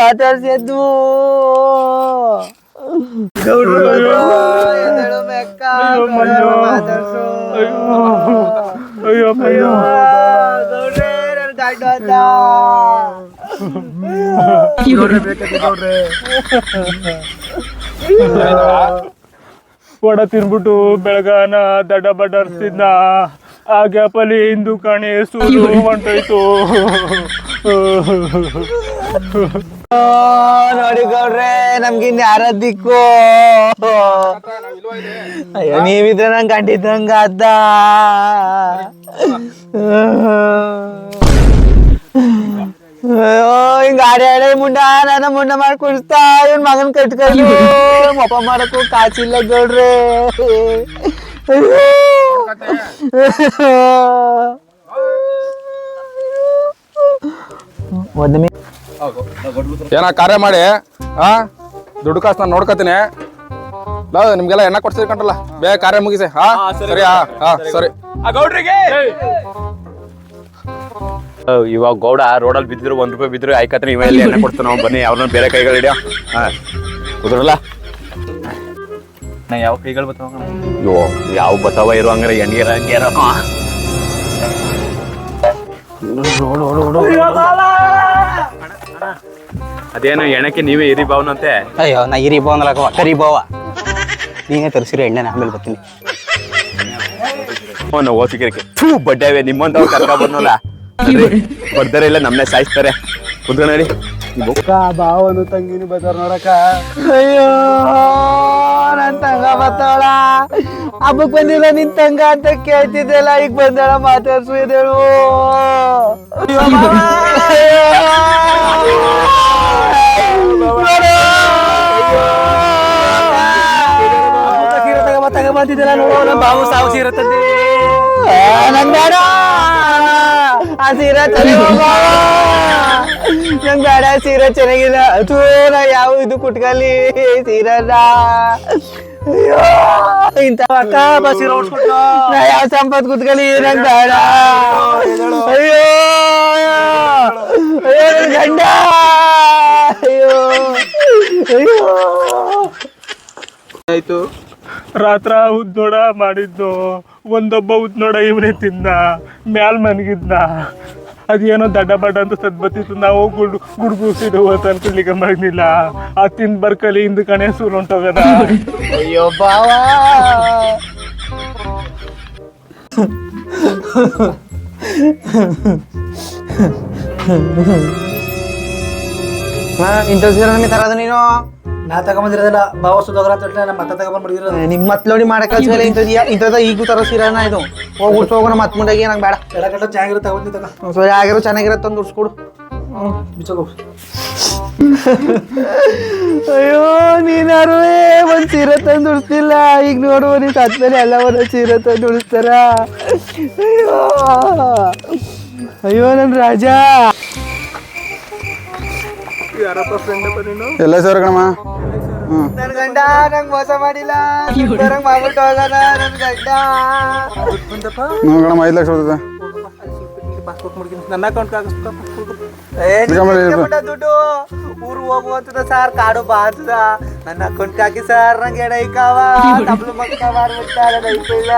ಮಾತಾಡ್ಸಿದ್ದು ಗೌಡ್ರು ಎದ್ದೇಳು ಮೆಕ್ಕ, ಗೌಡ್ರು ಮಾತಾಡ್ಸು. ಅಯ್ಯೋ ಅಯ್ಯೋ, ಗೌಡ್ರೆ, ನನ್ ಗಂಡ ಅಂತ. ವಡ ತಿನ್ಬಿಟ್ಟು ಬೆಳಗಾನ ದಡ ಬಡರ್ಸಿದ್ನ ಆ ಗ್ಯಾಪಲ್ಲಿ ಹಿಂದೂ ಕಾಣಿ ಸೂರು ಹೊಂಟೋಯ್ತು. ಓ, ನೋಡಿ ಗೌಡ್ರೆ ನಮ್ಗಿನ್ ಯಾರ ದಿಕ್ಕು. ಅಯ್ಯೋ ನೀವಿದ್ರೆ ನಂಗೆ ಗಂಡಿದ್ದಂಗ ಅದ್ದ. ಅಯ್ಯೋ ಹಿಂಗ ಆಡಿ ಆಡಿ ಮುಂಡ ನನ್ನ ಮುಂಡ ಮಾಡಿ ಕುಡಿಸ್ತಾ ಇವನ್ ಮಗನ್ ಕಟ್ಕೊಂಡು ಮಪ ಮಾಡಕ್ಕೂ ಕಾಚಿಲ್ಲ ಗೌಡ್ರೆ. ಏನ ಕಾರ್ಯ ಮಾಡಿ ಆ? ದುಡ್ಡು ಕಾಸು ನಾನು ನೋಡ್ಕೋತೀನಿ. ನಿಮ್ಗೆಲ್ಲ ಎಣ್ಣ ಕೊಡ್ಸಿದ್ ಕಂಡ್ರಲ್ಲ? ಬೇಗ ಕಾರ್ಯ ಮುಗಿಸಿ ಹಾ ಸರಿ ಹಾ ಹಾ ಸರಿ ಇವಾಗ ಗೌಡ ರೋಡಲ್ಲಿ ಬಿದ್ದಿದ್ರು ಒಂದ್ ರೂಪಾಯಿ ಬಿದ್ದರು ಆಯ್ಕತ್ರ ಇವ ಎಲ್ಲಿ ಎಣ್ಣೆ ಕೊಡ್ತಾನ ನಾವು ಬನ್ನಿ ಅವ್ರನ್ನ ಬೇರೆ ಕೈಗಳು ಹಿಡಿಯೋ. ಹಾ. ಕುದ್ರಲ್ಲ ನಾ ಯಾವ ಕೈಗಳು ಬರ್ತಾವ ಅಯ್ಯೋ ಯಾವ ಬತ್ತಾವ ಇರೋ ಹಂಗಾರೆ ಎಣ್ಣೆರ ಹಂಗ್ಯಾರ ಅದೇನು ಎಣಕ್ಕೆ ನೀವೇ ಇರಿ ಭಾವನಂತೆ ಅಯ್ಯೋ ನಾ ಇರಿ ಬಾವ ಕರಿ ಬಾವ. ನೀನೇ ತರಿಸಿರಿ ಎಣ್ಣೆ ಆಮೇಲೆ ಬರ್ತೀನಿ. ಅವನು ಓಸಿಕರಿಕೆ ಥೂ ಅವೇ ನಿಮ್ಮಂತ ಕರ್ಕ ಬಂದಲ್ಲ ಬರ್ತಾರೆ ಇಲ್ಲ ನಮ್ಮನೆ ಸಾಯಿಸ್ತಾರೆ. ಕುತ್ಕೊಂಡು ನೋಡಿ. ಬಾವನು ತಂಗಿನಿ ಬತ್ತಾರ ನೋಡಕ ಅಯ್ಯೋ ನನ್ ತಂಗ ಬತ್ತಾಳ ಹಬ್ಬಕ್ ಬಂದಿಲ್ಲ ನಿನ್ ತಂಗ ಅಂತ ಕೇಳ್ತಿದ್ದೆಲ್ಲ ಈಗ ಬಂದಾಳ ಮಾತಾಡ್ಸು ಇದೇಳು ಬಂದಿದ್ದೆಲ್ಲ ನೋಡು ನಮ್ಮ ಬಾವು ಸಾವು ಸೀರತ್ತಂತೆ ಬೇಡ ಆ ಸೀರೆ ತಲೆ ನಂಗ್ ಬೇಡ, ಸೀರೆ ಚೆನ್ನಾಗಿಲ್ಲ ಅದು ನಾ ಯಾವ ಇದು ಕುಟ್ಕಲಿ? ಸೀರೆನ. ಅಯ್ಯೋ ಇಂತ ಅಕ್ಕ ಯಾವ ಸಂಪತ್ ಕುತ್ಕಲಿ ನಂಗ್ ಬೇಡ. ಅಯ್ಯೋ, ನನ್ ಗಂಡ. ಅಯ್ಯೋ ಅಯ್ಯೋ. ಆಯ್ತು. ರಾತ್ರ ನೋಡ ಮಾಡಿದ್ದು ಒಂದೊಬ್ಬ ಉದ್ನೋಡ ಇವನೇ ತಿಂದ ಮ್ಯಾಲ್ ಮನಗಿದ್ನಾ ಅದೇನೋ ದಡ್ಡ ಬಡ್ಡ ಅಂತ ಸದ್ಬತ್ತಿತ್ತು ನಾವು ಗುಡ್ ಗುಡ್ಗುಸಿಡುವ ಅಂತ ಅನ್ಕೊಳ್ಲಿಕ್ಕೆ ಮಾಡಿಲ್ಲ ಆ ತಿನ್ ಬರ್ಕಲಿ ಹಿಂದ ಕಣೆ ಸೂರ್ ಹೊಂಟೋಗದ. ಅಯ್ಯೋ ಬಾವ. ಇಂಥ ಸೀರೆ ನಮಗೆ ತರೋದು ನೀನು? ನಾ ತಗೊಂಬಂದಿರೋದಿಲ್ಲ ಬಾವ ಸುಧಾಗರ ಅಂತ ಹೇಳಿ ನಮ್ಮ ಮತ್ತೆ ನಿಮ್ಮ ಕಳ್ಸಿಲ್ಲ ಇಂಥದ್ದು ಇಂಥದ್ದು ಈಗ ತರೋ ಸೀರೆನ ಇದು? ಹೋಗಿ ಉಡ್ಸ್ ಹೋಗೋಣ ಮತ್ ಮುಂದಾಗಿ ನಂಗೆ ಬೇಡ. ಎಡಗಟ್ಟ ಚೆನ್ನಾಗಿರೋ ತಗೊಂಡಿ ತಗ. ಸೊ ಆಗಿರೋ ಚೆನ್ನಾಗಿರತ್ತೆ ತಂದು ಉಡ್ಸ್ಕೊಡು. ಬಿಚ್ಚೋಗು. ಅಯ್ಯೋ ನೀನಾರು ಒಂದ್ ಸೀರೆ ತಂದು ಉಡಿಸ್ತಿಲ್ಲ. ಈಗ ನೋಡುವ ನೀ ಸತ್ಮೇಲೆ ಎಲ್ಲ ಒಂದು ಸೀರೆ ತಂದು ಉಡಿಸ್ತಾರ. ಅಯ್ಯೋ. ಅಯ್ಯೋ ನನ್ ರಾಜ. ಎಲ್ಲ ಸರ್ ಕಣಮ್ಮ. ಹ್ಮ್. ನನ್ ಗಂಡ ನಂಗ್ ಮೋಸ ಮಾಡಿಲ್ಲ. ನಂಗ್ ಮಾಡ್ಬಿಟ್ಟು ಹೋಗೋಣ ನನ್ ಗಂಡ. ಹ್ಞೂ ಕಣಮ್ಮ ಐದು ಲಕ್ಷ ಬರ್ತದೆ ನನ್ನ ಅಕೌಂಟ್ ಏ, ನಿನ್ ತಗೊಂಬರ್ರಿ. ಇಸ್ಕೊಂಬಿಟ್ಟ ದುಡ್ಡು? ಊರು ಹೋಗುವಂತದ ಸಾರ್ ಕಾಡು ನನ್ನ ಅಕೌಂಟ್ ಹಾಕಿ ಸರ್ ನಂಗೆ ಎಡ ಇಕ್ಕಾವ. ತಬ್ಲು ಮಕ್ಕ ಮಾಡ್ಬಿಡ್ತಾರೆ ಇಲ್ಲ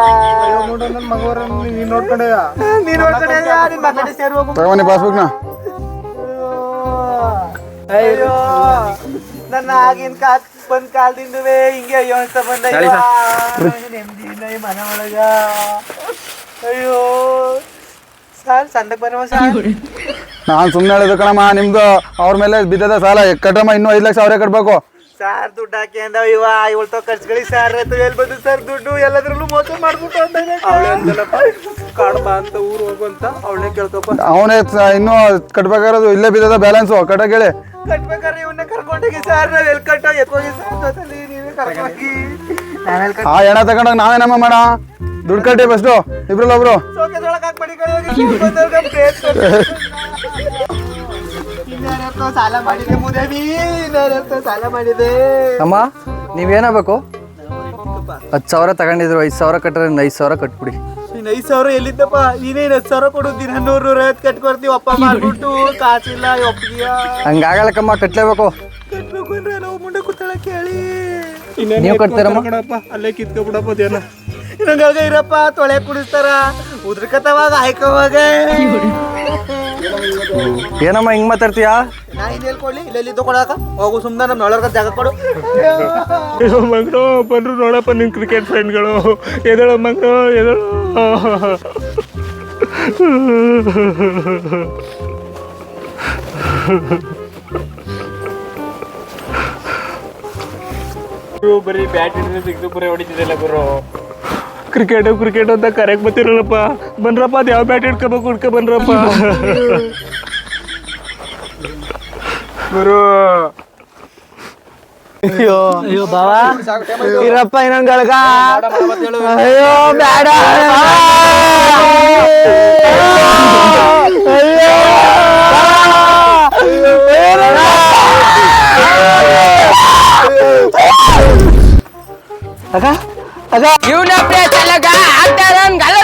ನನ್ನ ಮಗವರ ನೀನ್ ನೋಡ್ಕೊಂಡೆ ನೀನ್ ನೋಡ್ಕೊಂಡೆ ನಿನ್ ಮಕ್ಕಳ ಸೇರಿ ಹೋಗು ತಗೊಂಬನ್ನಿ ಪಾಸ್ಬುಕ್ನ ಅಯ್ಯೋ ನನ್ನ ಆಗಿನ ಕಾಲ್ ಬಂದ್ ಕಾಲದಿಂದವೇ ಹಿಂಗೆ ಅಯ್ಯೋ ಅಂತ ಬಂದ. ನೆಮ್ಮದಿ ಇಲ್ಲ ಈ ಮನೆ ಒಳಗ ಅಯ್ಯೋ. ಸಾಲ ಸಂದಕ್ ಬರುವ ಸರ್ ನಾನು ಸುಮ್ಮನೆ ಹೇಳಿದ್ರು ಕಣಮ್ಮ ನಿಮ್ದು ಅವ್ರ ಮೇಲೆ ಬಿದ್ದದ ಸಾಲ ಕಟ್ಟಮ್ಮ ಇನ್ನೂ ಐದು ಲಕ್ಷ ಅವರೇ ಕಟ್ಬೇಕು. ಸಾರ್ ದುಡ್ಡು ಹಾಕಿ ಅಂದ ಇವ ಇವಳು ತೋ ಖರ್ಚುಗಳಿ ಸಾರ್ ಆಯ್ತು ಎಲ್ಲಿ ಬಂದು ಸರ್ ದುಡ್ಡು? ಎಲ್ಲದ್ರಲ್ಲೂ ಮೋಸ ಮಾಡ್ಬಿಟ್ಟು ಅವಳೇ ಕಾಡು ಬಾ ಅಂತ ಊರು ಹೋಗುವಂತ ಅವಳೇ ಕೇಳ್ಕೊಪ್ಪ. ಅವನೇ ಇನ್ನೂ ಕಟ್ಬೇಕಾಗಿರೋದು ಇಲ್ಲೇ ಬಿದ್ದದ ಬ್ಯಾಲೆನ್ಸು ಕಟ್ಟಕ್ಕೆ ಕಟ್ಬೇಕಾದ್ರೆ ಇವನ್ನ ಕರ್ಕೊಂಡೋಗಿ ಸರ್ ನಾವ್ ಎಲ್ಲಿ ಕಟ್ಟ ಎತ್ಕೋಗಿ ಸರ್ ಜೊತೆಲಿ ನೀವೇ ಕರ್ಕೊಂಡೋಗಿ ನಾನು ಎಲ್ಲಿ ಆ ಹೆಣ ತಗೊಂಡಾಗ ನಾವೇನಮ್ಮ ಮಾಡ ದುಡ್ಡು ಕಟ್ಟಿ ಫಸ್ಟು ಇಬ್ರಲ್ಲ ಒಬ್ರು ಸೋಕೆದೊಳಗೆ ಹಾಕ್ಬೇಡಿ ಕಡೆ ಹೋಗಿ ಬಂದವ್ರಿಗೆ ಸಾಲ ಮಾಡಿದೆ ಮುದೇವಿ ಇನ್ಯಾರತ್ತೋ ಸಾಲ ಮಾಡಿದೆ. ಅಮ್ಮ ನೀವೇನಾಗಬೇಕು? ಹತ್ತು ಸಾವಿರ ತಗೊಂಡಿದ್ರು ಐದು ಸಾವಿರ ಕಟ್ಟರೆ ಐದು ಸಾವಿರ ಕಟ್ಬಿಡಿ. ಇನ್ ಐದ್ ಸಾವಿರ ಎಲ್ಲಿದ್ದಪ್ಪ? ನೀನೇನ್ ಹತ್ತು ಸಾವಿರ ಕೊಡು ದಿನ ನೂರು ನೂರ ಐವತ್ತು ಕಟ್ಕೊಡ್ತೀವಿ ಅಪ್ಪ ಮಾಡ್ಬಿಟ್ಟು ಕಾಸಿಲ್ಲ ಒಪ್ಪಿಗೆಯ ಹಂಗಾಗಲ್ಲ ಕಮ್ಮ ಕಟ್ಲೇಬೇಕು. ಕಟ್ಬೇಕು ಅಂದ್ರೆ ನಾವು ಮುಂದೆ ಕೂತಾಳ ಕೇಳಿ. ನೀವು ಕಟ್ತೀರಮ್ಮ? ಕಣಪ್ಪ ಅಲ್ಲೇ ಕಿತ್ಕೊಬಿಡಪ್ಪ ದೇನ ಇನ್ನೊಂದಾಗ ಇರಪ್ಪ ತೊಳೆ ಕುಡಿಸ್ತಾರ. ಉದ್ರಕತವಾಗ ಆಯ್ಕೋವಾಗ ಏನಮ್ಮ ಹಿಂಗ್ ಮಾತಾಡ್ತೀಯಾ? ನಾ ಇನ್ ಹೇಳ್ಕೊಳ್ಳಿ ಇಲ್ಲೆಲ್ಲಿ ತಗೊಳಕ ಹೋಗು ಸುಮ್ಮನೆ ನಮ್ಮ ಜಾಗ ಕೊಡು. ಮಗನು ಬಂದ್ರು ನೋಡಪ್ಪ ನಿನ್ ಕ್ರಿಕೆಟ್ ಫ್ರೆಂಡ್ಗಳು ಎದಳು ಮಗನು ಎದಳು ಬರೀ ಬ್ಯಾಟ್ ಹಿಡಿದ್ರೆ ಸಿಗ್ದು ಬರೀ ಹೊಡಿತಿದ್ದಲ್ಲ ಗುರು. ಕ್ರಿಕೆಟ್ ಕ್ರಿಕೆಟ್ ಅಂತ ಕರೆಕ್ಟ್ ಬರ್ತಿರಲ್ಲಪ್ಪ. ಬನ್ರಪ್ಪ ಅದು ಯಾವ ಬ್ಯಾಟ್ ಹಿಡ್ಕೋಬೇಕು ಹುಡ್ಕೊ ಬನ್ರಪ್ಪ. ಗುರು. ಅಯ್ಯೋ. ಅಯ್ಯೋ ಬಾವ. ಇರಪ್ಪ ಇನ್ನೊಂದ್ ಗಳಗ. ಅಯ್ಯೋ ಬೇಡ ಅಯ್ಯೋ. अगं घेऊन आपल्या त्याला गा हात घाला